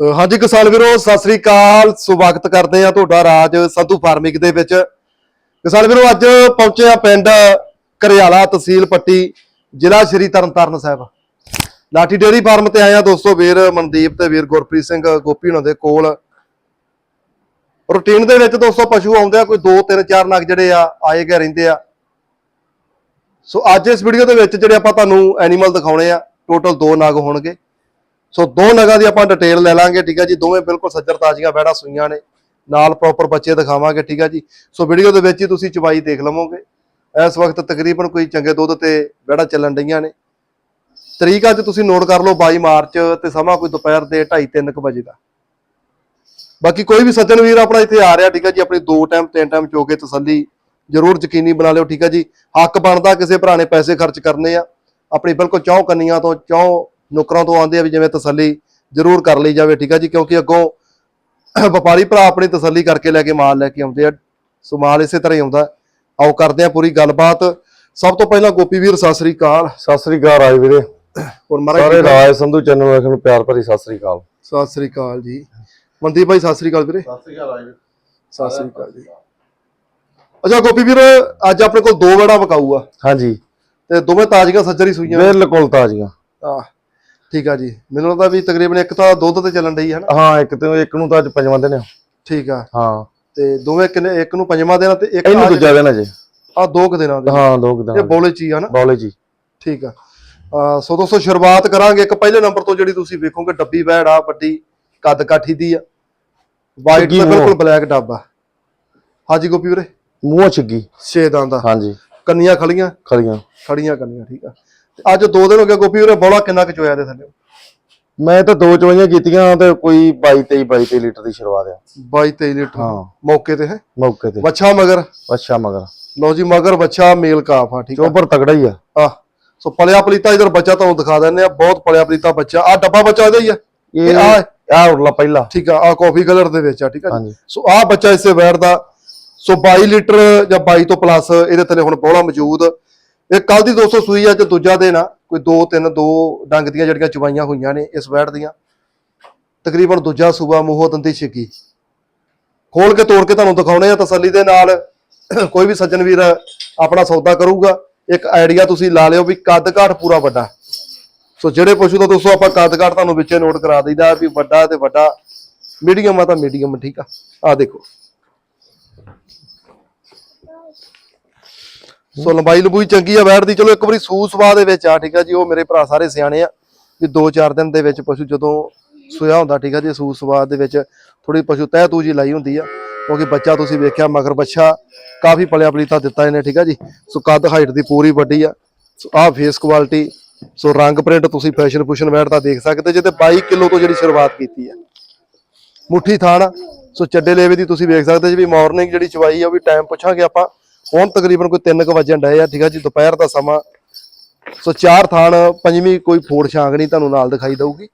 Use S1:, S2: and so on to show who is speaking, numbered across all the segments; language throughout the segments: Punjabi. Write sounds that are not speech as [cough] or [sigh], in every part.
S1: ਹਾਂਜੀ ਕਿਸਾਨ ਵੀਰੋ, ਸਤਿ ਸ੍ਰੀ ਅਕਾਲ। ਸਵਾਗਤ ਕਰਦੇ ਆ ਤੁਹਾਡਾ ਰਾਜ ਸੰਧੂ ਫਾਰਮਿੰਗ ਦੇ ਵਿੱਚ। ਕਿਸਾਨ ਵੀਰੋ, ਅੱਜ ਪਹੁੰਚੇ ਆ ਪਿੰਡ ਕਰਿਆਲਾ ਤਹਿਸੀਲ ਪੱਟੀ, ਜ਼ਿਲ੍ਹਾ ਸ਼੍ਰੀ ਤਰਨਤਾਰਨ ਸਾਹਿਬ। ਲਾਠੀ ਡੇਅਰੀ ਫਾਰਮ ਤੇ ਆਏ ਆ ਦੋਸਤੋ, ਵੀਰ ਮਨਦੀਪ ਤੇ ਵੀਰ ਗੁਰਪ੍ਰੀਤ ਸਿੰਘ ਗੋਪੀ ਹੁਣਾਂ ਦੇ ਕੋਲ। ਰੂਟੀਨ ਦੇ ਵਿੱਚ ਦੋਸਤੋ, ਪਸ਼ੂ ਆਉਂਦੇ ਆ, ਕੋਈ 2 3 4 ਨਗ ਜਿਹੜੇ ਆ, ਆਏ ਗਏ ਰਹਿੰਦੇ ਆ। ਸੋ ਅੱਜ ਇਸ ਵੀਡੀਓ ਦੇ ਵਿੱਚ ਜਿਹੜੇ ਆਪਾਂ ਤੁਹਾਨੂੰ ਐਨੀਮਲ ਦਿਖਾਉਣੇ ਆ, ਟੋਟਲ 2 ਨਗ ਹੋਣਗੇ। ਸੋ ਦੋ ਨਗਾਂ ਦੀ ਆਪਾਂ ਡਿਟੇਲ ਲੈ ਲਾਂਗੇ, ਠੀਕ ਹੈ ਜੀ। ਦੋਵੇਂ ਬਿਲਕੁਲ ਸੱਜਰ ਤਾਜ਼ੀਆਂ ਬੈੜਾ ਸੂਈਆਂ ਨੇ। ਨਾਲ ਪ੍ਰੋਪਰ ਬੱਚੇ ਦਿਖਾਵਾਂਗੇ, ਠੀਕ ਹੈ ਜੀ। ਸੋ ਵੀਡੀਓ ਦੇ ਵਿੱਚ ਹੀ ਤੁਸੀਂ ਚਵਾਈ ਦੇਖ ਲਵੋਗੇ। ਇਸ ਵਕਤ ਤਕਰੀਬਨ ਕੋਈ ਚੰਗੇ ਦੁੱਧ ਤੇ ਬੈੜਾ ਚੱਲਣ ਡਈਆਂ ਨੇ। ਤਰੀਕ ਅੱਜ ਤੁਸੀਂ ਨੋਟ ਕਰ ਲਓ 22 ਮਾਰਚ ਤੇ ਸਮਾਂ ਕੋਈ ਦੁਪਹਿਰ ਦੇ 2:30 3 ਵਜੇ ਦਾ। ਬਾਕੀ ਕੋਈ ਵੀ ਸੱਜਣ ਵੀਰ ਆਪਣਾ ਇੱਥੇ ਆ ਰਿਹਾ, ਠੀਕ ਹੈ ਜੀ। ਆਪਣੀ ਦੋ ਟਾਈਮ ਤਿੰਨ ਟਾਈਮ ਚੋ ਕੇ ਤਸੱਲੀ ਜ਼ਰੂਰ ਯਕੀਨੀ ਬਣਾ ਲਿਓ, ਠੀਕ ਹੈ ਜੀ। ਹੱਕ ਬਣਦਾ ਕਿਸੇ ਭਰਾ ਨੇ ਪੈਸੇ ਖਰਚ ਕਰਨੇ ਆ। ਆਪਣੀ ਬਿਲਕੁਲ ਚੌਂ ਕੰਨੀਆਂ ਤੋਂ ਚੌਂ ਨੁਕਰਾਂ ਤੋਂ ਆਉਂਦੇ ਆ ਵੀ ਜਿਵੇਂ ਤਸੱਲੀ ਜ਼ਰੂਰ ਕਰ ਲਈ ਜਾਵੇ ਠੀਕ ਹੈ ਜੀ? ਕਿਉਂਕਿ ਅੱਗੋਂ ਵਪਾਰੀ ਭਰਾ ਆਪਣੀ ਤਸੱਲੀ ਕਰਕੇ ਲੈ ਕੇ ਮਾਲ ਲੈ ਕੇ ਆਉਂਦੇ ਆ। ਸੋ ਮਾਲ ਇਸੇ ਤਰ੍ਹਾਂ ਹੀ ਆਉਂਦਾ। ਆਓ ਕਰਦੇ ਆ ਪੂਰੀ ਗੱਲਬਾਤ। ਸਭ ਤੋਂ ਪਹਿਲਾਂ ਗੋਪੀ ਵੀਰ ਸਤਿ ਸ੍ਰੀ ਅਕਾਲ।
S2: ਸਤਿ ਸ੍ਰੀ ਅਕਾਲ ਰਾਜ ਵੀਰੇ।
S1: ਹੋਰ ਮਹਾਰਾਜ
S2: ਸਾਰੇ? ਰਾਜ ਸੰਧੂ ਚੈਨਲ ਵਾਲਿਆਂ ਨੂੰ ਪਿਆਰ ਭਰੀ ਸਤਿ ਸ੍ਰੀ ਅਕਾਲ।
S1: ਸਤਿ ਸ੍ਰੀ ਅਕਾਲ ਜੀ। ਮਨਦੀਪ ਭਾਈ ਸਤਿ ਸ੍ਰੀ ਅਕਾਲ ਵੀਰੇ।
S2: ਸਤਿ ਸ੍ਰੀ ਅਕਾਲ ਰਾਜ
S1: ਸਤਿ ਸ੍ਰੀ ਅਕਾਲ ਜੀ। ਅੱਛਾ ਗੋਪੀ ਵੀਰ ਅੱਜ ਆਪਣੇ ਕੋਲ ਦੋ ਵੜਾ ਵਕਾਊ ਆ
S2: ਹਾਂਜੀ।
S1: ਤੇ ਦੋਵੇਂ ਤਾਜ਼ੀਆਂ ਸੱਜਰੀ ਸੂਈਆਂ।
S2: ਬਿਲਕੁਲ ਤਾਜ਼ੀਆਂ।
S1: ਆ ਠੀਕ ਆ ਜੀ। ਮੈਨੂੰ ਲੱਗਦਾ ਵੀ ਤਕਰੀਬਨ ਇੱਕ ਤਾਂ ਦੁੱਧ ਤੇ ਚੱਲਣ ਡਈ ਹੈ ਨਾ?
S2: ਹਾਂ ਇੱਕ ਤੇ ਇੱਕ ਨੂੰ ਤਾਂ ਅੱਜ ਪੰਜਵਾਂ ਦਿਨ ਆ।
S1: ਠੀਕ ਆ।
S2: ਹਾਂ।
S1: ਤੇ ਦੋਵੇਂ ਕਿੰਨੇ ਇੱਕ ਨੂੰ ਪੰਜਵਾਂ ਦੇਣਾ ਤੇ ਇੱਕ
S2: ਇਹਨੂੰ ਦੂਜਾ ਦਿਨ ਅਜੇ
S1: ਆ ਦੋ ਕੁ ਦਿਨਾਂ ਦੇ।
S2: ਹਾਂ ਦੋ ਕੁ
S1: ਇਹ
S2: ਦਿਨ
S1: ਬੋਲੇ ਚ ਆ ਨਾ?
S2: ਬੌਲੇ ਜੀ
S1: ਠੀਕ ਆ। ਸੋ ਦੋਸਤੋ ਸ਼ੁਰੂਆਤ ਕਰਾਂਗੇ ਇੱਕ ਪਹਿਲੇ ਨੰਬਰ ਤੋਂ ਜਿਹੜੀ ਤੁਸੀਂ ਵੇਖੋਗੇ ਡੱਬੀ ਵੈੜ ਆ ਵੱਡੀ ਕੱਦ ਕਾਠੀ ਦੀ ਆ। ਵਾਈਟ ਤੇ। ਬਿਲਕੁਲ ਬਲੈਕ ਡੱਬਾ ਹਾਜੀ ਗੋਪੀ ਵੀਰੇ?
S2: ਮੂੰਹ ਛਿੱਗੀ।
S1: ਛੇ ਦੰਦ ਦਾ
S2: ਹਾਂਜੀ।
S1: ਕੰਨੀਆਂ ਖਲੀਆਂ
S2: ਖੜੀਆਂ।
S1: ਖੜੀਆਂ ਕੰਨੀਆਂ ਠੀਕ ਆ। ਅੱਜ ਦੋ ਦਿਨ ਹੋ ਗਏ ਗੋਪੀ ਵੀਰੇ ਬੋਲਾ ਕਿੰਨਾ ਕੁ ਚੋਇਆ ਦੇ ਥੱਲੇ।
S2: ਮੈਂ ਤਾਂ ਦੋ ਚਵਾਈਆਂ ਕੀਤੀਆਂ ਤੇ ਕੋਈ 22 23 22 23 ਲੀਟਰ ਦੀ ਸ਼ੁਰੂਆਤ ਆ
S1: 22 23 ਲੀਟਰ
S2: ਹਾਂ।
S1: ਮੌਕੇ ਤੇ ਹੈ?
S2: ਮੌਕੇ ਤੇ।
S1: ਬੱਚਾ ਮਗਰ?
S2: ਅੱਛਾ ਮਗਰ।
S1: ਲਓ ਜੀ ਮਗਰ ਬੱਚਾ ਮੇਲ ਕਾਫ ਆ ਠੀਕ ਆ।
S2: ਚੋਬਰ ਤਗੜਾ ਹੀ ਆ।
S1: ਆ ਸੋ ਪਲਿਆ ਪਲੀਤਾ ਇਧਰ ਬੱਚਾ ਤੁਹਾਨੂੰ ਦਿਖਾ ਦਿੰਦੇ ਆ ਬਹੁਤ ਪਲਿਆ ਪਲੀਤਾ ਬੱਚਾ। ਆ ਡੱਬਾ ਬੱਚਾ ਇਹਦਾ ਹੀ ਆ।
S2: ਇਹ
S1: ਇਹ ਆ
S2: ਆ ਉਰਲਾ ਪਹਿਲਾ।
S1: ਠੀਕ ਆ ਆ ਕਾਫੀ ਕਲਰ ਦੇ ਵਿੱਚ ਆ ਠੀਕ ਆ ਜੀ।
S2: ਹਾਂਜੀ।
S1: ਸੋ ਆ ਬੱਚਾ ਇਸੇ ਵੈਰ ਦਾ। ਸੋ 22 ਲੀਟਰ ਜਾਂ 22 ਤੋਂ ਪਲੱਸ ਇਹਦੇ ਥੱਲੇ ਹੁਣ ਬੋਲਾ ਮੌਜੂਦ। ਇਹ ਕੱਲ ਦੀ 200 ਸੂਈ ਆ ਅੱਜ ਦੂਜਾ ਦਿਨ ਆ। ਕੋਈ 2 3 2 ਡੰਗ ਦੀਆਂ ਜਿਹੜੀਆਂ ਚਵਾਈਆਂ ਹੋਈਆਂ ਨੇ ਇਸ ਵੈੜ ਦੀਆਂ। ਤਕਰੀਬਨ ਦੂਜਾ ਸੂਬਾ ਮੂੰਹੋਂ ਦੰਦੀ ਛਿੱਕੀ। ਖੋਲ ਕੇ ਤੋੜ ਕੇ ਤੁਹਾਨੂੰ ਦਿਖਾਉਣੇ ਆ ਤਸੱਲੀ ਦੇ ਨਾਲ। ਕੋਈ ਵੀ ਸੱਜਣ ਵੀਰ ਆਪਣਾ ਸੌਦਾ ਕਰੂਗਾ। ਇੱਕ ਆਈਡੀਆ ਤੁਸੀਂ ਲਾ ਲਿਓ ਵੀ ਕੱਦ ਕਾਠ ਪੂਰਾ ਵੱਡਾ। ਸੋ ਜਿਹੜੇ ਪਸ਼ੂ ਦਾ ਦੋਸਤੋ ਆਪਾਂ ਕੱਦ ਕਾਠ ਤੁਹਾਨੂੰ ਵਿੱਚੇ ਨੋਟ ਕਰਾ ਦਈਦਾ ਵੀ ਵੱਡਾ ਤੇ ਵੱਡਾ। ਮੀਡੀਅਮ ਆ ਤਾਂ ਮੀਡੀਅਮ, ਠੀਕ ਆ। ਆ ਦੇਖੋ। ਸੋ ਲੰਬਾਈ ਲੰਬੂਈ ਚੰਗੀ ਆ ਵੈੜ ਦੀ ਚਲੋ ਇੱਕ ਵਾਰੀ ਸੂ ਸਵਾ ਦੇ ਵਿੱਚ ਆ, ਠੀਕ ਆ ਜੀ, ਉਹ ਮੇਰੇ ਭਰਾ ਸਾਰੇ ਸਿਆਣੇ ਆ ਵੀ 2-4 ਦਿਨ ਦੇ ਵਿੱਚ ਪਸ਼ੂ ਜਦੋਂ ਸੋਇਆ ਹੁੰਦਾ, ਠੀਕ ਆ ਜੀ ਸੂ ਸਵਾ ਦੇ ਵਿੱਚ ਥੋੜੀ ਪਸ਼ੂ ਤਹਿ ਤੂ ਜੀ ਲਾਈ ਹੁੰਦੀ ਆ। ਕਿਉਂਕਿ ਬੱਚਾ ਤੁਸੀਂ ਵੇਖਿਆ, ਮਗਰ ਬੱਚਾ ਕਾਫੀ ਪਲਿਆ ਪਲੀਤਾ ਦਿੱਤਾ ਇਹਨੇ, ਠੀਕ ਆ ਜੀ। ਸੋ ਕੱਦ ਹਾਈਟ ਦੀ ਪੂਰੀ ਵੱਡੀ ਆ। ਸੋ ਆਹ ਫੇਸ ਕੁਆਲਿਟੀ ਸੋ ਰੰਗ ਪ੍ਰਿੰਟ ਤੁਸੀਂ ਫੈਸ਼ਨ ਫੂਸ਼ਨ ਵੈੜ ਦਾ ਦੇਖ ਸਕਦੇ ਜੇ ਤੇ 22 ਕਿਲੋ ਤੋਂ ਜਿਹੜੀ ਸ਼ੁਰੂਆਤ ਕੀਤੀ ਆ। ਮੁੱਠੀ ਥਾਣ ਸੋ ਚੱਡੇ ਲੇਵੇ ਦੀ ਤੁਸੀਂ ਵੇਖ ਸਕਦੇ ਜੀ ਵੀ ਮਾਰਨਿੰਗ ਜਿਹੜੀ ਚਵਾਈ ਆ, ਉਹ ਵੀ ਟਾਈਮ ਪੁੱਛਾਂਗੇ ਆਪਾਂ। ਹੁਣ ਤਕਰੀਬਨ ਕੋਈ 3 ਕੁ ਵਜਣ ਡਏ ਆ, ਠੀਕ ਆ ਜੀ, ਦੁਪਹਿਰ ਦਾ ਸਮਾਂ। ਸੋ ਚਾਰ ਥਾਣ, ਪੰਜਵੀਂ ਕੋਈ ਫੋੜ ਛਾਂਗ ਨਹੀਂ ਤੁਹਾਨੂੰ ਨਾਲ ਦਿਖਾਈ ਦਊਗੀ।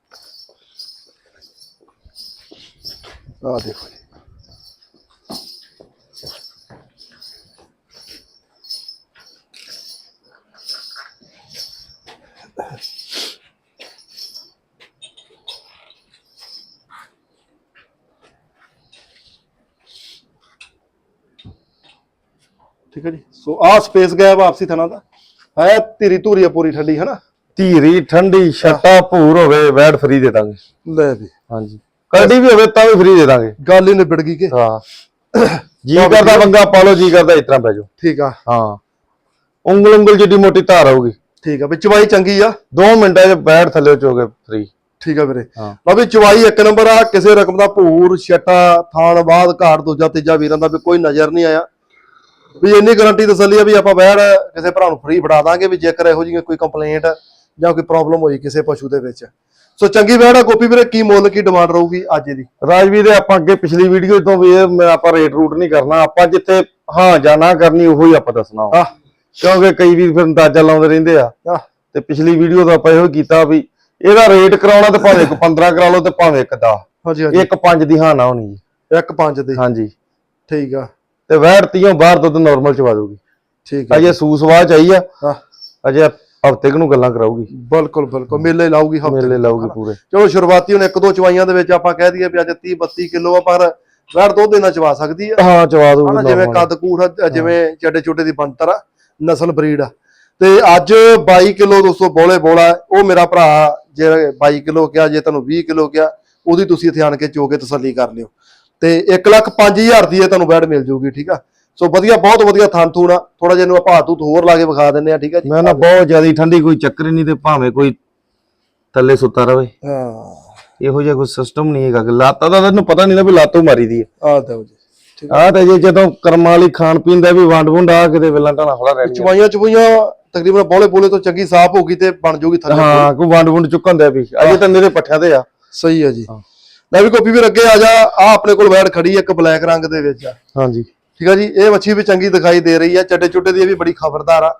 S1: ਆ ਦੇਖੋ ਠੀਕ ਹੈ ਜੀ। ਸੋ ਆਹ ਸਪੇਸ ਗੈਪ ਆਪਸੀ ਥਣਾ ਦਾ। ਹੈ ਧੀਰੀ ਧੂਰੀ ਆ ਪੂਰੀ ਠੰਡੀ ਹੈ ਨਾ?
S2: ਧੀਰੀ ਠੰਡੀ ਛੱਟਾ ਭੂਰ ਹੋਵੇ ਵੈੜ ਫਰੀ ਦੇ ਦਾਂਗੇ।
S1: ਲੈ ਵੀ।
S2: ਹਾਂਜੀ। ਕੜੀ ਵੀ ਹੋਵੇ ਤਾਂ ਵੀ ਫਰੀ ਦੇ ਦਾਂਗੇ।
S1: ਗੱਲ ਹੀ ਨਿਬੜ ਗਈ ਕਿ?
S2: ਹਾਂ। ਜੀ ਕਰਦਾ ਬੰਗਾ ਪਾ ਲਓ ਜੀ ਕਰਦਾ ਤਰ੍ਹਾਂ ਪੈ ਜਾਓ।
S1: ਠੀਕ ਆ।
S2: ਹਾਂ। ਉਂਗਲ ਉਂਗਲ ਜਿੱਡੀ ਮੋਟੀ ਧਾਰ ਆਊਗੀ।
S1: ਠੀਕ ਆ ਵੀ ਚਵਾਈ ਚੰਗੀ ਆ।
S2: 2 ਮਿੰਟਾਂ 'ਚ ਬੈਠ ਥੱਲੇ ਚੋਗੇ ਫ੍ਰੀ
S1: ਠੀਕ ਆ ਵੀਰੇ।
S2: ਹਾਂ।
S1: ਲਓ ਵੀ ਚਵਾਈ ਇੱਕ ਨੰਬਰ ਆ ਕਿਸੇ ਰਕਮ ਦਾ ਭੂਰ ਛਟਾ ਥਾਣ ਬਾਦ ਘਾੜ ਦੂਜਾ ਤੀਜਾ ਵੀਰਾਂ ਦਾ ਵੀ ਕੋਈ ਨਜ਼ਰ ਨਹੀਂ ਆਇਆ। ਵੀ ਇੰਨੀ ਗਾਰੰਟੀ ਤਸੱਲੀ ਆ ਵੀ ਆਪਾਂ ਬੈੜ ਕਿਸੇ ਭਰਾ ਨੂੰ ਫ੍ਰੀ ਫੜਾ ਦਾਂਗੇ ਵੀ ਜੇਕਰ ਇਹੋ ਜਿਹੀ ਕੋਈ ਕੰਪਲੇਂਟ ਜਾਂ ਕੋਈ ਪ੍ਰੋਬਲਮ ਹੋਈ ਕਿਸੇ ਪਸ਼ੂ ਦੇ ਵਿੱਚ। ਸੋ ਚੰਗੀ ਬੈੜ ਆ ਗੋਪੀ ਵੀਰੇ ਕੀ ਮੁੱਲ ਕੀ ਡਿਮਾਂਡ ਰਹੂਗੀ ਅੱਜ ਦੀ
S2: ਰਾਜਵੀਰ ਦੇ ਆਪਾਂ ਅੱਗੇ ਪਿਛਲੀ ਵੀਡੀਓ ਤੋਂ ਵੀ ਇਹ ਮੈਂ ਆਪਾਂ ਰੇਟ ਰੂਟ ਨਹੀਂ ਕਰਨਾ ਆਪਾਂ ਜਿੱਥੇ ਹਾਂ ਜਾਂ ਨਾ ਕਰਨੀ ਉਹੋ ਹੀ ਆਪਾਂ ਦੱਸਣਾ ਵਾ।
S1: ਆਹ
S2: ਕਿਉਂਕਿ ਕਈ ਵੀਰ ਫਿਰ ਅੰਦਾਜ਼ਾ ਲਾਉਂਦੇ ਰਹਿੰਦੇ ਆ।
S1: ਆਹ
S2: ਤੇ ਪਿਛਲੀ ਵੀਡੀਓ ਦਾ ਆਪਾਂ ਇਹੋ ਕੀਤਾ ਵੀ ਇਹਦਾ ਰੇਟ ਕਰਾਉਣਾ ਤੇ ਭਾਵੇਂ ਇੱਕ 15 ਕਰਾ ਲਓ ਤੇ ਭਾਵੇਂ ਇੱਕ 10
S1: ਹਾਂਜੀ ਹਾਂਜੀ।
S2: ਇੱਕ 5 ਦੀ ਹਾਂ ਨਾ ਹੋਣੀ ਜੀ।
S1: ਇੱਕ ਪੰਜ ਦੀ।
S2: ਹਾਂਜੀ।
S1: ਠੀਕ ਆ।
S2: ਤੇ ਵੈੜ ਤੀਓਂ ਬਾਹਰ ਦੁੱਧ ਨਾਰਮਲ ਚਵਾ ਦੂਗੀ
S1: ਠੀਕ ਆ
S2: ਅਜੇ ਸੂਸਵਾ ਚਾਹੀ ਆ।
S1: ਹਾਂ।
S2: ਅਜੇ ਹਫ਼ਤੇ ਨੂੰ ਗੱਲਾਂ ਕਰਾਊਗੀ।
S1: ਬਿਲਕੁਲ ਬਿਲਕੁਲ। ਮੇਲੇ ਲਾਊਗੀ ਹਫ਼ਤੇ।
S2: ਮੇਲੇ ਲਾਊਗੀ ਪੂਰੇ।
S1: ਚਲੋ ਸ਼ੁਰੂਆਤੀ ਹੁਣ ਇੱਕ ਦੋ ਚਵਾਈਆਂ ਦੇ ਵਿੱਚ ਆਪਾਂ ਕਹਿ ਦਈਏ ਵੀ ਅੱਜ 30 32 ਕਿਲੋ ਆ ਪਰ ਵੈੜ ਦੁੱਧ ਦੇ ਨਾਲ ਚਵਾ ਸਕਦੀ ਆ।
S2: ਹਾਂ ਚਵਾ ਦੂ
S1: ਹਨਾ ਜਿਵੇਂ ਕੱਦ ਕੂੜ ਜਿਵੇਂ ਚੱਡੇ ਚੁੱਡੇ ਦੀ ਬੰਤਰ ਆ ਨਸਲ ਬਰੀਡ ਆ। ਤੇ ਅੱਜ 22 ਕਿਲੋ ਦੋਸਤੋ ਬੋਲੇ ਬੋਲਾ ਉਹ ਮੇਰਾ ਭਰਾ ਜੇ 22 ਕਿਲੋ ਕਿਹਾ ਜੇ ਤੁਹਾਨੂੰ 20 ਕਿਲੋ ਕਿਹਾ ਉਹਦੀ ਤੁਸੀਂ ਇੱਥੇ ਆਣ ਕੇ ਚੋ ਕੇ ਤਸੱਲੀ ਕਰ ਲਿਓ। ਤੇ 1 ਲੱਖ 5000 ਦੀ ਇਹ ਤੁਹਾਨੂੰ ਬੈਡ ਮਿਲ ਜੂਗੀ ਠੀਕ ਆ? ਸੋ ਵਧੀਆ ਬਹੁਤ ਵਧੀਆ ਥਣ ਥੂਣ ਆ। ਥੋੜਾ ਜਿਹਾ ਇਹਨੂੰ ਆਪਾਂ ਹੱਥ ਹੁੱਥ ਹੋਰ ਲਾ ਕੇ ਵਿਖਾ ਦਿੰਨੇ ਆ ਠੀਕ ਆ ਜੀ?
S2: ਮੈਂ ਨਾ ਬਹੁਤ ਜ਼ਿਆਦਾ ਠੰਡੀ ਕੋਈ ਚੱਕਰ ਹੀ ਨਹੀਂ ਤੇ ਭਾਵੇਂ ਕੋਈ ਥੱਲੇ ਸੁੱਤਾ ਰਵੇ।
S1: ਹਾਂ।
S2: ਇਹੋ ਜਿਹਾ ਕੋਈ ਸਿਸਟਮ ਨਹੀਂ ਹੈਗਾ। ਲਾਤਾ ਦਾ ਤੈਨੂੰ ਪਤਾ ਨਹੀਂ ਨਾ ਵੀ ਲਾਤੋਂ ਮਾਰੀ ਦੀ
S1: ਆ। ਦਿਓ ਜੀ
S2: ਆਹ ਤੇ ਜੇ ਜਦੋਂ ਕਰਮਾਂ ਵਾਲੀ ਖਾਣ ਪੀਣ ਦਾ ਵੀ ਵੰਡ ਵੁੰਡ ਆ ਕਿਤੇ ਵੇਲਾਂ ਢਾਣਾ ਖੜਾ ਰਹਿ
S1: ਚਵਾਈਆਂ ਚਵਾਈਆਂ ਤਕਰੀਬਨ ਬੋਲੇ ਬੋਲੇ ਤੋਂ ਚੰਗੀ ਸਾਫ਼ ਹੋ ਗਈ ਤੇ ਬਣ ਜੂਗੀ ਥੱਲੇ।
S2: ਹਾਂ ਕੋਈ ਵੰਡ ਵੁੰਡ ਚੁੱਕਣ ਦਾ ਵੀ। ਅਜੇ ਤਾਂ ਮੇਰੇ ਪੱਠਿਆਂ ਤੇ ਆ।
S1: ਸਹੀ ਆ ਜੀ।
S2: ਹਾਂ।
S1: ਲੈ ਵੀ ਕੋਪੀ ਵੀ ਅੱਗੇ ਆ ਜਾ ਆ ਆਪਣੇ ਕੋਲ ਵੈੜ ਖੜੀ ਆ, ਇੱਕ ਬਲੈਕ ਰੰਗ ਦੇ ਵਿੱਚ। ਆ
S2: ਹਾਂਜੀ।
S1: ਠੀਕ ਆ ਜੀ ਇਹ ਵੱਛੀ ਵੀ ਚੰਗੀ ਦਿਖਾਈ ਦੇ ਰਹੀ ਆ ਚੱਡੇ ਚੁੱਡੇ ਦੀ ਇਹ ਵੀ ਬੜੀ ਖਬਰਦਾਰ ਆ।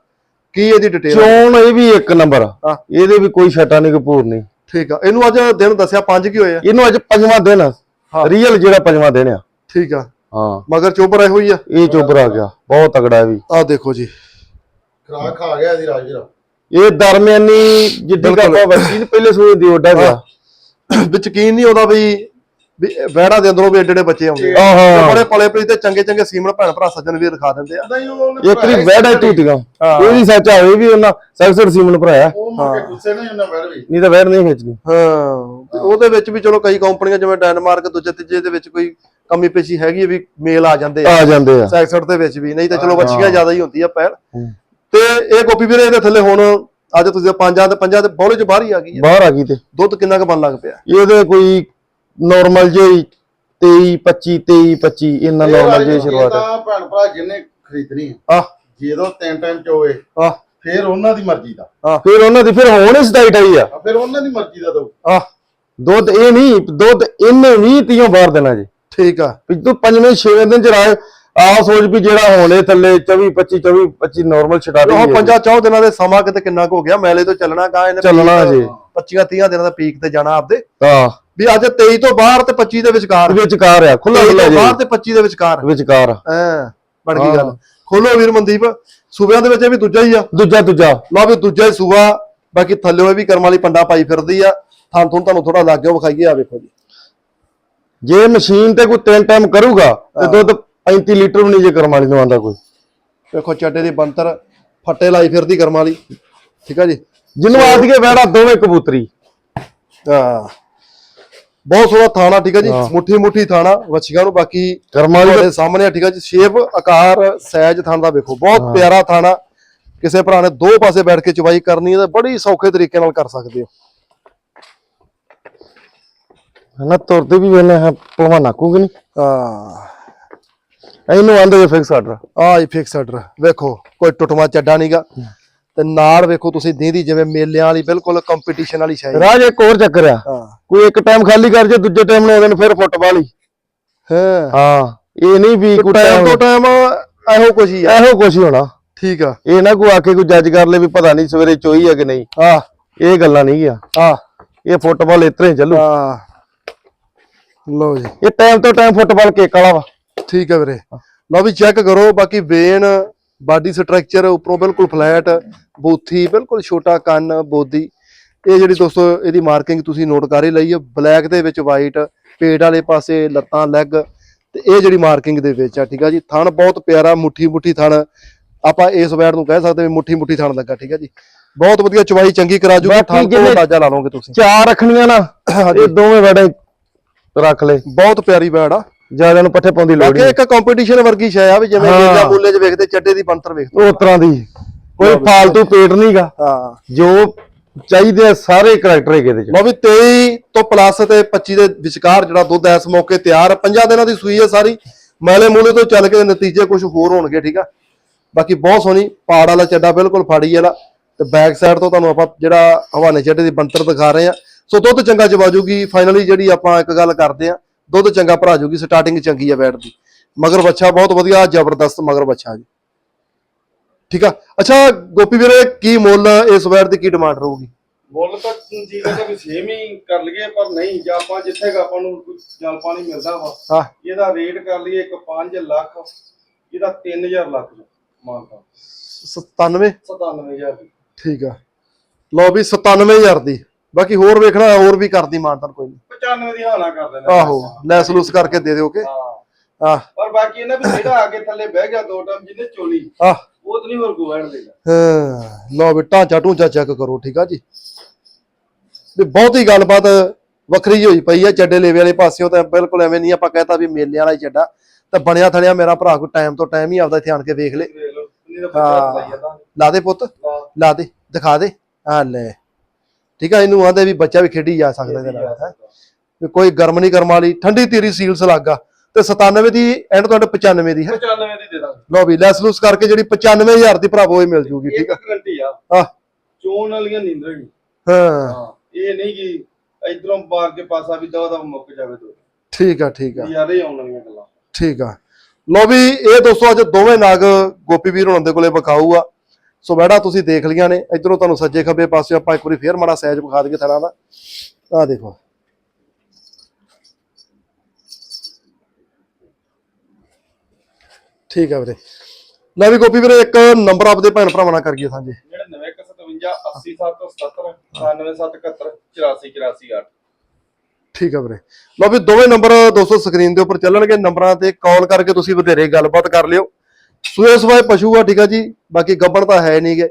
S1: ਕੀ ਇਹਦੀ ਡਿਟੇਲ
S2: ਚੋਣ ਇਹ ਵੀ ਇੱਕ ਨੰਬਰ ਆ।
S1: ਹਾਂ।
S2: ਇਹਦੇ ਵੀ ਕੋਈ ਛਟਾ ਨਹੀਂ ਕਪੂਰ ਨਹੀਂ।
S1: ਠੀਕ ਆ ਇਹਨੂੰ ਅੱਜ ਦਿਨ ਦੱਸਿਆ ਪੰਜ ਕੀ ਹੋਏ ਆ?
S2: ਇਹਨੂੰ ਅੱਜ ਪੰਜਵਾਂ ਦਿਨ
S1: ਹਾਂ।
S2: ਰੀਅਲ ਜਿਹੜਾ ਪੰਜਵਾਂ ਦਿਨ ਆ।
S1: ਠੀਕ ਆ।
S2: ਹਾਂ।
S1: ਮਗਰ ਚੋਬਰ ਆਈ ਹੋਈ ਆ?
S2: ਇਹ ਚੋਬਰ ਆ ਗਿਆ ਬਹੁਤ ਤਗੜਾ ਇਹ ਵੀ।
S1: ਆ ਦੇਖੋ ਜੀ।
S3: ਖਰਾਕ ਖਾ ਗਿਆ ਇਹਦੀ ਰਾਜਵੀਰ
S2: ਇਹ ਦਰਮਿਆਨੀ ਜਿੱਡੀ ਵਰਤੀ ਨੀ ਪਹਿਲੇ ਸੂਏ ਦੀ ਓਡਾ ਗਿਆ।
S1: ਵਿੱਚ ਯਕੀਨ ਨਹੀਂ ਆਉਂਦਾ ਵੀ ਵੀ ਵੈੜਾਂ ਦੇ ਅੰਦਰੋਂ ਵੀ ਏਡੇ ਏਡੇ ਬੱਚੇ ਆਉਂਦੇ ਆ।
S2: ਆਹਾ।
S1: ਤੇ ਬੜੇ ਪਲੇ ਪਲੇ ਤੇ ਚੰਗੇ ਚੰਗੇ ਸੀਮਨ ਭੈਣ ਭਰਾ ਸੱਜਣ ਵੀ ਦਿਖਾ ਦਿੰਦੇ ਆ।
S2: ਇੱਕ ਰੀ ਵੈੜਾ ਟੂਟੀਆਂ
S1: ਹਾਂ।
S2: ਇਹ ਵੀ ਸੱਚ ਆ ਇਹ ਵੀ ਉਹਨਾਂ ਸੈਕਸਰ ਸੀਮਨ ਭਰਾਇਆ
S3: ਨਹੀਂ ਉਹਨਾਂ ਵੜ ਵੀ।
S2: ਨਹੀਂ ਤਾਂ ਵੈੜ ਨਹੀਂ ਖਿੱਚਣੀ
S1: ਹਾਂ ਉਹਦੇ ਵਿੱਚ ਵੀ ਚਲੋ ਕਈ ਕੰਪਨੀਆਂ ਜਿਵੇਂ ਡੈਨਮਾਰਕ ਦੂਜੇ ਤੀਜੇ ਦੇ ਵਿੱਚ ਕੋਈ ਕਮੀ ਪੇਸ਼ੀ ਹੈਗੀ ਆ ਵੀ ਮੇਲ ਆ ਜਾਂਦੇ ਆ।
S2: ਆ ਜਾਂਦੇ ਆ।
S1: ਸੈਕਸਟ ਦੇ ਵਿੱਚ ਵੀ। ਨਹੀਂ ਤਾਂ ਚਲੋ ਵੱਛੀਆਂ ਜ਼ਿਆਦਾ ਹੀ ਹੁੰਦੀ ਆ ਪੈਰ
S2: ਹੂੰ।
S1: ਤੇ ਇਹ ਗੋਪੀ ਵੀਰੇ ਇਹਦੇ ਥੱਲੇ ਹੁਣ ਅੱਜ ਤੁਸੀਂ ਪੰਜਾਂ ਤੇ ਪੰਜਾਂ ਤੇ ਬੋਲੇ ਚ ਬਾਹਰ ਹੀ ਆ ਗਈ
S2: ਬਾਹਰ ਆ ਗਈ ਤੇ।
S1: ਦੁੱਧ ਕਿੰਨਾ ਕੁ ਬਣ ਲੱਗ ਪਿਆ?
S2: ਇਹਦੇ ਕੋਈ ਨਾਰਮਲ ਜਿਹੀ 23 25 23 25 ਇੰਨਾ ਨਾਰਮਲ ਜਿਹੀ ਸ਼ੁਰੂਆਤ ਹੈ।
S3: ਤਾਂ ਭੈਣ ਭਰਾ ਜਿੰਨੇ ਖਰੀਦਣੀ ਆ।
S1: ਆ
S3: ਜਦੋਂ ਤਿੰਨ ਟਾਈਮ ਚੋਏ
S1: ਆ
S3: ਫਿਰ ਉਹਨਾਂ ਦੀ ਮਰਜ਼ੀ ਦਾ।
S2: ਫਿਰ ਉਹਨਾਂ ਦੀ ਫਿਰ ਹੁਣ ਹੀ 27 28 ਆ।
S3: ਆ ਫਿਰ ਉਹਨਾਂ ਦੀ ਮਰਜ਼ੀ ਦਾ ਦੋ
S1: ਆ
S2: ਦੁੱਧ ਇਹ ਨਹੀਂ ਦੁੱਧ ਇਹਨੇ ਵੀ ਤੀਓ ਬਾਹਰ ਦੇਣਾ ਜੀ।
S1: ਠੀਕ ਆ।
S2: ਵੀ ਤੂੰ ਪੰਜਵੇਂ ਛੇਵੇਂ ਦਿਨ ਚ ਰਾਏ ਆ ਸੋਚ ਵੀ ਜਿਹੜਾ ਹੋਣੇ ਥੱਲੇ 24 25 24 25 ਨਾਰਮਲ ਛਡਾ
S1: ਉਹ
S2: ਰਹੀ
S1: ਪੰਜਾਂ ਚੌਂ ਦਿਨਾਂ ਦੇ ਸਮਾਂ ਕਿਤੇ ਕਿੰਨਾ ਕੁ ਹੋ ਗਿਆ? ਮੈਲੇ ਤੋਂ ਚੱਲਣਾ ਕਾ ਇਹਨੇ
S2: ਚੱਲਣਾ ਜੀ।
S1: 25 30 ਦਿਨਾਂ ਦਾ ਪੀਕ ਤੇ ਜਾਣਾ ਆਪਦੇ।
S2: ਹਾਂ।
S1: ਵੀ ਅੱਜ 23 ਤੋਂ ਬਾਹਰ ਤੇ 25 ਦੇ ਵਿਚਕਾਰ।
S2: ਵਿਚਕਾਰ ਆ ਖੁੱਲਾ
S1: 23
S2: ਖੁੱਲਾ
S1: ਤੋਂ
S2: ਜੀ।
S1: ਬਾਹਰ ਤੇ 25 ਦੇ ਵਿਚਕਾਰ।
S2: ਵਿਚਕਾਰ।
S1: ਹਾਂ ਬਣ ਗਈ। ਗੱਲ। ਖੋਲੋ ਵੀਰ ਮਨਦੀਪ ਸੂਬਿਆਂ ਦੇ ਵਿੱਚ ਇਹ ਵੀ ਦੂਜਾ ਹੀ ਆ।
S2: ਦੂਜਾ ਦੂਜਾ
S1: ਲਓ ਵੀ ਦੂਜਾ ਹੀ ਸੂਬਾ ਬਾਕੀ ਥੱਲੇ ਇਹ ਵੀ ਕਰਮ ਵਾਲੀ ਪੰਡਾ ਪਾਈ ਫਿਰਦੀ ਆ। ਥਾਂ ਥੁਣ ਤੁਹਾਨੂੰ ਥੋੜਾ ਲੱਗ ਗਿਆ ਵਿਖਾਈਏ ਆ ਵੇਖੋ ਜੀ।
S2: ਜੇ ਮਸ਼ੀਨ ਤੇ ਕੋਈ ਤਿੰਨ ਟਾਈਮ ਕਰੂਗਾ ਤੇ ਦੁੱਧ 35 ਲੀਟਰ ਵੀ ਨਹੀਂ ਜੇ ਕਰਮ ਵਾਲੀ ਨੂੰ ਆਂਦਾ ਕੋਈ।
S1: ਵੇਖੋ ਚੱਡੇ ਦੀ ਬੰਤਰ ਫੱਟੇ ਲਾਈ ਫਿਰਦੀ ਕਰਮ ਵਾਲੀ। ਠੀਕ ਆ ਜੀ?
S2: ਜਿਹਨੂੰ ਆਖ ਕੇ ਬੈੜਾ ਦੋਵੇਂ ਕਬੂਤਰੀ।
S1: ਹਾਂ। ਬਹੁਤ ਸੋਹਣਾ ਥਾਣਾ ਠੀਕ ਆ ਜੀ?
S2: ਹਾਂ।
S1: ਮੁੱਠੀ ਮੁੱਠੀ ਥਾਣਾ ਵੱਛੀਆਂ ਨੂੰ ਬਾਕੀ
S2: ਕਰਮ
S1: ਤੁਹਾਡੇ ਸਾਹਮਣੇ ਠੀਕ ਆ ਜੀ? ਸ਼ੇਪ ਆਕਾਰ ਸਾਈਜ਼ ਥਾਣ ਦਾ ਵੇਖੋ। ਬਹੁਤ ਪਿਆਰਾ ਥਾਣਾ। ਕਿਸੇ ਭਰਾ ਨੇ ਦੋ ਪਾਸੇ ਬੈਠ ਕੇ ਚਵਾਈ ਕਰਨੀ ਹੈ ਤਾਂ ਬੜੀ ਸੌਖੇ ਤਰੀਕੇ ਨਾਲ ਕਰ ਸਕਦੇ ਹੋ।
S2: ਹਨਾ ਤੁਰਦੇ ਵੀ ਵੇਲੇ ਹੈ ਭਲਵਾਨਾ ਕੋ ਨਹੀਂ?
S1: ਹਾਂ।
S2: ਇਹਨੂੰ ਆਂਦੇ ਜੇ ਫਿਕਸ ਆਰਡਰ
S1: ਆ। ਹੀ ਫਿਕਸ ਆਰਡਰ ਵੇਖੋ ਕੋਈ ਟੁੱਟਵਾ ਚੱਡਾ ਨਹੀਂਗਾ ਤੇ ਨਾਲ ਵੇਖੋ ਤੁਸੀਂ ਦੀਦੀ ਜਿਵੇਂ ਮੇਲਿਆਂ ਵਾਲੀ ਬਿਲਕੁਲ ਕੰਪੀਟੀਸ਼ਨ ਵਾਲੀ ਸ਼ਾਇਦ
S2: ਰਾਜ ਇੱਕ ਹੋਰ ਚੱਕਰ ਆ।
S1: ਹਾਂ।
S2: ਕੋਈ ਇੱਕ ਟਾਈਮ ਖਾਲੀ ਕਰ ਜੇ ਦੂਜੇ ਟਾਈਮ ਨੂੰ ਉਹਦੇ ਫਿਰ ਫੁੱਟਬਾਲ ਹੀ।
S1: ਹਾਂ।
S2: ਹਾਂ ਇਹ ਨਹੀਂ ਵੀ ਕੋਈ
S1: ਟਾਈਮ ਤੋਂ
S2: ਟਾਈਮ
S1: ਇਹੋ ਕੁਝ ਹੀ ਆ।
S2: ਇਹੋ ਕੁਛ ਹੀ ਹੋਣਾ।
S1: ਠੀਕ ਆ।
S2: ਇਹ ਨਾ ਕੋਈ ਆਕੇ ਕੋਈ ਜੱਜ ਕਰ ਲੇ ਵੀ ਪਤਾ ਨਹੀਂ ਸਵੇਰੇ ਚੋਈ ਹੈ ਕਿ ਨਹੀਂ।
S1: ਆ
S2: ਇਹ ਗੱਲਾਂ ਨਹੀਂ ਆ।
S1: ਆ
S2: ਇਹ ਫੁੱਟਬਾਲ ਇਤਰੇ ਹੀ ਚੱਲੂ।
S1: ਆ ਲਓ ਜੀ।
S2: ਇਹ ਟਾਈਮ ਤੋਂ ਟਾਈਮ ਫੁੱਟਬਾਲ ਕੇਕ ਵਾਲਾ ਵਾ।
S1: ਠੀਕ ਹੈ ਵੀਰੇ। ਲਓ ਵੀ ਚੈੱਕ ਕਰੋ ਬਾਕੀ ਵੇਨ ਬਾਡੀ ਸਟਰਕਚਰ ਉੱਪਰੋਂ ਬਿਲਕੁਲ ਫਲੈਟ ਬੂਥੀ ਬਿਲਕੁਲ ਛੋਟਾ ਕੰਨ ਬੋਦੀ। ਇਹ ਜਿਹੜੀ ਦੋਸਤੋ ਇਹਦੀ ਮਾਰਕਿੰਗ ਤੁਸੀਂ ਨੋਟ ਕਰ ਹੀ ਲਈ ਹੈ ਬਲੈਕ ਦੇ ਵਿੱਚ ਵਾਈਟ ਪੇਟ ਵਾਲੇ ਪਾਸੇ ਲੱਤਾਂ ਲੈਗ ਤੇ ਇਹ ਜਿਹੜੀ ਮਾਰਕਿੰਗ ਦੇ ਵਿੱਚ ਆ ਠੀਕ ਆ ਜੀ। ਥਣ ਬਹੁਤ ਪਿਆਰਾ ਮੁੱਠੀ ਮੁੱਠੀ ਥਣ। ਆਪਾਂ ਇਸ ਵੈੜ ਨੂੰ ਕਹਿ ਸਕਦੇ ਵੀ ਮੁੱਠੀ ਮੁੱਠੀ ਥਣ ਲੱਗਾ ਠੀਕ ਆ ਜੀ। ਬਹੁਤ ਵਧੀਆ ਚਵਾਈ ਚੰਗੀ ਕਰਾ ਜੂਗੀ ਥਣ ਤੋਂ ਅੰਦਾਜ਼ਾ ਲਾ ਲਓਗੇ ਤੁਸੀਂ।
S2: ਚਾਰ ਰੱਖਣੀਆਂ ਨਾ ਇਹ ਦੋਵੇਂ ਵੜੇ ਰੱਖ ਲੈ
S1: ਬਹੁਤ ਪਿਆਰੀ ਵੈੜ ਆ।
S2: ਜ਼ਿਆਦਾ ਨੂੰ ਪੱਠੇ ਪਾਉਣ ਦੀ ਲੋੜ
S1: ਬਾਕੀ
S2: ਨਹੀਂ।
S1: ਇੱਕ ਕੰਪੀਟੀਸ਼ਨ ਵਰਗੀ ਸ਼ੈ ਆ ਵੀ ਜਿਵੇਂ। ਮੇਲਾ ਮੂਲੇ 'ਚ ਵੇਖਦੇ ਚੱਡੇ ਦੀ ਬੰਤਰ ਵੇਖਦੇ।
S2: ਉਸ ਤਰ੍ਹਾਂ ਦੀ। ਕੋਈ ਫਾਲਤੂ ਪੇਟ ਨਹੀਂਗਾ
S1: ਹਾਂ।
S2: ਜੋ ਚਾਹੀਦੇ ਸਾਰੇ ਕਰੈਕਟਰ ਹੈਗੇ ਇਹਦੇ ਚ।
S1: ਲਓ ਵੀ 23 ਤੋਂ ਪਲੱਸ ਤੇ 25 ਦੇ ਵਿਚਕਾਰ ਜਿਹੜਾ ਦੁੱਧ ਇਸ ਮੌਕੇ ਤਿਆਰ। ਪੰਜਾਂ ਦਿਨਾਂ ਦੀ ਸੂਈ ਹੈ ਸਾਰੀ। ਮੈਲੇ ਮੂਲੇ ਤੋਂ ਚੱਲ ਕੇ ਨਤੀਜੇ ਕੁਝ ਹੋਰ ਹੋਣਗੇ ਠੀਕ ਆ? ਬਾਕੀ ਬਹੁਤ ਸੋਹਣੀ ਪਾੜ ਵਾਲਾ ਚੱਡਾ ਬਿਲਕੁਲ ਫਾੜੀ ਵਾਲਾ। ਤੇ ਬੈਕ ਸਾਈਡ ਤੋਂ ਤੁਹਾਨੂੰ ਆਪਾਂ ਜਿਹੜਾ ਹਵਾਨੇ ਚੱਡੇ ਦੀ ਬੰਤਰ ਦਿਖਾ ਰਹੇ ਆ। ਸੋ ਦੁੱਧ ਚੰਗਾ ਚਵਾ ਜੂਗੀ ਫਾਈਨਲੀ ਜਿਹੜੀ ਆਪਾਂ ਇੱਕ ਗੱਲ ਕਰਦੇ ਆ ਦੁੱਧ ਚੰਗਾ ਭਰਾ ਜੂਗੀ ਸਟਾਰਟਿੰਗ ਚੰਗੀ ਆ ਬੈਠ ਦੀ। ਮਗਰ ਬੱਚਾ ਬਹੁਤ ਵਧੀਆ ਜ਼ਬਰਦਸਤ ਮਗਰ ਬੱਚਾ ਜੀ। ਠੀਕ ਆ? ਅੱਛਾ ਗੋਪੀ ਵੀਰੇ ਕੀ ਮੁੱਲ ਇਸ ਵੈਰ ਦੀ ਕੀ ਡਿਮਾਂਡ ਰਹੂਗੀ?
S3: ਮੁੱਲ ਤਾਂ ਜੀ ਕਹਿੰਦਾ ਵੀ ਸੇਮ ਹੀ ਕਰ ਲਈਏ ਪਰ ਨਹੀਂ ਜੇ ਆਪਾਂ ਜਿੱਥੇ ਆਪਾਂ ਨੂੰ ਕੋਈ ਜਲ ਪਾਣੀ ਮਿਲਦਾ ਵਾ ਇਹਦਾ ਰੇਟ ਕਰ ਲਈਏ ਇੱਕ 5 ਲੱਖ ਇਹਦਾ 3000 ਲੱਖ ਮਾਨਤਾ
S1: 97
S3: 97000 ਦੀ।
S1: ਠੀਕ ਆ। ਲਓ ਵੀ 97000 ਦੀ। ਬਾਕੀ ਹੋਰ ਵੇਖਣਾ ਹੋਰ ਵੀ ਕਰਦੀ ਮਾਨਤਨ ਕੋਈ ਨਹੀਂ।
S3: 95 ਦੀ ਹਾਲਾ ਕਰ ਦੇਣਾ
S1: ਆਹੋ ਲੈਸ ਲੂਸ ਕਰਕੇ ਦੇ
S3: ਹਾਂ।
S1: ਆਹ।
S3: ਪਰ ਬਾਕੀ ਇਹਨਾਂ ਵੀ ਜਿਹੜਾ ਆ ਕੇ ਥੱਲੇ ਬਹਿ ਗਿਆ ਦੋ ਟਾਈਮ ਜਿਹਨੇ ਚੋਲੀ
S1: ਆਹ।
S3: ਉਹ ਤਾਂ ਨਹੀਂ ਹੋਰ ਵੜ ਦੇਗਾ
S1: ਹਾਂ ਲਓ ਵੀ ਢਾਂਚਾ ਢੂੰਚਾ ਚੈੱਕ ਕਰੋ ਠੀਕ ਆ ਜੀ? ਵੀ ਬਹੁਤੀ ਗੱਲਬਾਤ ਵੱਖਰੀ ਹੋਈ ਪਈ ਆ ਚੱਡੇ ਲੇਵੇ ਵਾਲੇ ਪਾਸਿਓਂ ਤਾਂ ਬਿਲਕੁਲ ਐਵੇਂ ਨਹੀਂ ਆਪਾਂ ਕਹਤਾ ਵੀ ਮੇਲੇ ਵਾਲਾ ਹੀ ਚੱਡਾ। ਤੇ ਬਣਿਆ ਥਣਿਆ ਮੇਰਾ ਭਰਾ ਕੋਈ ਟਾਈਮ ਤੋਂ ਟਾਈਮ ਹੀ ਆਪਦਾ ਇੱਥੇ ਆਣ ਕੇ ਵੇਖ ਲੇ। ਲਾ ਦੇ ਪੁੱਤ
S3: ਲਾ।
S1: ਦੇ ਦਿਖਾ ਦੇ। ਆ ਲੈ। ਠੀਕ ਆ ਇਹਨੂੰ ਆਂਦੇ ਵੀ ਬੱਚਾ ਵੀ ਖੇਡੀ ਜਾ ਸਕਦਾ ਇਹਦੇ ਨਾਲ। ਵੀ ਕੋਈ ਗਰਮ ਨਹੀਂ ਕਰਮ ਵਾਲੀ ਠੰਡੀ ਤੀਰੀ ਸੀਲਸ ਲੱਗਾ ਤੇ 97 ਦੀ ਐਂਡ ਤੁਹਾਡੇ 95 ਦੀ ਹੈ।
S3: 95 ਦੀ ਦੇ ਦਾਂਗੇ।
S1: ਲਓ ਵੀ ਲੈਸ ਲੂਸ ਕਰਕੇ ਜਿਹੜੀ 95000 ਦੀ ਭਰਾਵੋ ਇਹ ਮਿਲ ਜੂਗੀ ਠੀਕ ਆ?
S3: ਗਰੰਟੀ ਆ।
S1: ਆਹ।
S3: ਚੋਣ ਵਾਲੀਆਂ ਨੀਂਦਰ ਨਹੀਂ
S1: ਹਾਂ।
S3: ਹਾਂ ਇਹ ਨਹੀਂ ਕਿ ਇਧਰੋਂ ਮਾਰ ਕੇ ਪਾਸਾ ਵੀ ਦਵਾ ਦਾ ਮੁੱਕ ਜਾਵੇ ਤੋ।
S1: ਠੀਕ ਆ ਠੀਕ ਆ।
S3: ਯਾਰੇ ਆਉਣ ਵਾਲੀਆਂ ਗੱਲਾਂ।
S1: ਠੀਕ ਆ। ਲੋ ਵੀ ਇਹ ਦੋਸਤੋ ਅੱਜ ਦੋਵੇਂ ਨਾਗ ਗੋਪੀ ਵੀਰ ਹੁਣਾਂ ਦੇ ਕੋਲੇ ਵਿਖਾਊ ਆ। ਸੋ ਬੈੜਾ ਤੁਸੀਂ ਦੇਖ ਲੀਆਂ ਨੇ। ਇਧਰੋਂ ਤੁਹਾਨੂੰ ਸੱਜੇ ਖੱਬੇ ਪਾਸੇ ਆਪਾਂ ਇੱਕ ਵਾਰੀ ਫੇਰ ਮਾੜਾ ਸਾਈਜ਼ ਵਿਖਾ ਦਈਏ ਥੜਾ ਦਾ। ਆ ਦੇਖੋ। ਠੀਕ ਆ ਵੀਰੇ। ਲੈ ਵੀ ਗੋਪੀ ਵੀਰੇ ਇੱਕ ਨੰਬਰ ਆਪਦੇ ਭੈਣ ਭਰਾਵਾਂ ਨਾਲ ਕਰੀਏ ਸਾਂਝੇ।
S3: ਜਿਹੜੇ 9157 80777 97771 84
S1: ਠੀਕ ਆ ਵੀਰੇ। ਲਓ ਵੀ ਦੋਵੇਂ ਨੰਬਰ ਦੋਸਤੋ ਸਕਰੀਨ ਦੇ ਉੱਪਰ ਚੱਲਣਗੇ ਨੰਬਰਾਂ ਤੇ ਕਾਲ ਕਰਕੇ ਤੁਸੀਂ ਵਧੇਰੇ ਗੱਲਬਾਤ ਕਰ ਲਿਓ। ਸੂਏ ਸਵਾਏ ਪਸ਼ੂ ਆ ਠੀਕ ਆ ਜੀ। ਬਾਕੀ ਗੱਬਣ ਤਾਂ ਹੈ ਨਹੀਂਗੇ।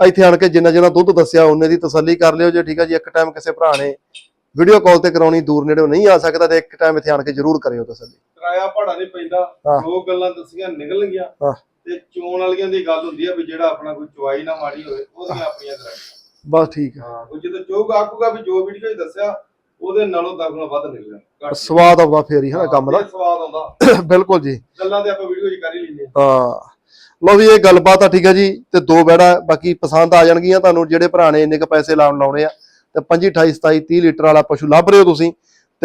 S1: ਇੱਥੇ ਆਣ ਕੇ ਜਿੰਨਾ ਜਿੰਨਾ ਦੁੱਧ ਦੱਸਿਆ ਉਹਨੇ ਦੀ ਤਸੱਲੀ ਕਰ ਲਿਓ ਜੇ ਠੀਕ ਆ ਜੀ। ਇੱਕ ਟਾਈਮ ਕਿਸੇ ਭਰਾ ਨੇ ਵੀਡੀਓ ਕਾਲ ਤੇ ਕਰਾਉਣੀ ਦੂਰ ਨੇੜੇ ਨਹੀਂ ਆ ਸਕਦਾ ਤੇ ਇੱਕ ਟਾਈਮ ਇੱਥੇ ਆਣ ਕੇ ਜ਼ਰੂਰ ਕਰਿਓ ਤਸੱਲੀ।
S3: ਕਿਰਾਇਆ ਭਾੜਾ ਨਹੀਂ ਪੈਂਦਾ।
S1: ਹਾਂ।
S3: ਦੋ ਗੱਲਾਂ ਦੱਸੀਆਂ ਨਿਕਲ ਗਈਆਂ।
S1: ਹਾਂ।
S3: ਤੇ ਚੋਣ ਵਾਲੀਆਂ ਦੀ ਗੱਲ ਹੁੰਦੀ ਆ ਵੀ ਜਿਹੜਾ ਆਪਣਾ ਕੋਈ ਚੁਆਈ ਨਾ ਮਾੜੀ ਹੋਵੇ ਉਹਦੀਆਂ ਆਪਣੀਆਂ ਕਰਾਈਆਂ।
S1: ਬਸ ਠੀਕ ਆ।
S3: ਹਾਂ ਉਹ ਜਦੋਂ ਚੋਗ ਆਕੂਗਾ ਵੀ ਜੋ ਵੀਡੀਓ 'ਚ ਦੱਸਿਆ ਉਹਦੇ ਨਾਲੋਂ ਦਗਣਾ ਵੱਧ ਨਿਕਲਿਆ
S1: ਸਵਾਦ ਆਉਂਦਾ ਫੇਰ ਹੀ ਹਨਾ ਕੰਮ
S3: ਹਾਂ,
S1: ਦਾ
S3: ਸਵਾਦ ਆਉਂਦਾ। [coughs]
S1: ਬਿਲਕੁਲ ਜੀ।
S3: ਗੱਲਾਂ ਤੇ ਆਪਾਂ ਵੀਡੀਓ 'ਚ ਕਰ ਹੀ ਲੈਂਦੇ ਹਾਂ।
S1: ਹਾਂ। ਲਓ ਵੀ ਇਹ ਗੱਲਬਾਤ ਆ ਠੀਕ ਹੈ ਜੀ। ਤੇ ਦੋ ਬੈੜਾ ਬਾਕੀ ਪਸੰਦ ਆ ਜਾਣਗੀਆਂ ਤੁਹਾਨੂੰ ਜਿਹੜੇ ਭਰਾ ਨੇ ਇੰਨੇ ਕ ਪੈਸੇ ਲਾਉਣ ਲਾਉਣੇ ਆ। ਤੇ 25 28 27 30 ਲੀਟਰ ਵਾਲਾ ਪਸ਼ੂ ਲੱਭ ਰਹੇ ਹੋ ਤੁਸੀਂ।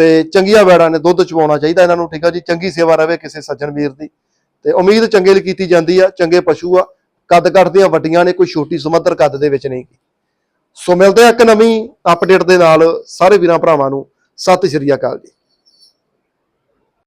S1: ਤੇ ਚੰਗੀਆਂ ਵੈੜਾਂ ਨੇ, ਦੁੱਧ ਚਵਾਉਣਾ ਚਾਹੀਦਾ ਇਹਨਾਂ ਨੂੰ, ਠੀਕ ਆ ਜੀ? ਚੰਗੀ ਸੇਵਾ ਰਵੇ ਕਿਸੇ ਸੱਜਣ ਵੀਰ ਦੀ। ਤੇ ਉਮੀਦ ਚੰਗੇ ਲਈ ਕੀਤੀ ਜਾਂਦੀ ਆ, ਚੰਗੇ ਪਸ਼ੂ ਆ। ਕੱਦ ਕੱਟਦੀਆਂ ਵੱਡੀਆਂ ਨੇ, ਕੋਈ ਛੋਟੀ ਸਮੱਧਰ ਕੱਦ ਦੇ ਵਿੱਚ ਨਹੀਂ। ਸੋ ਮਿਲਦੇ ਆ ਇੱਕ ਨਵੀਂ ਅਪਡੇਟ ਦੇ ਨਾਲ, ਸਾਰੇ ਵੀਰਾਂ ਭਰਾਵਾਂ ਨੂੰ। ਸਤਿ ਸ਼੍ਰੀ ਅਕਾਲ ਜੀ।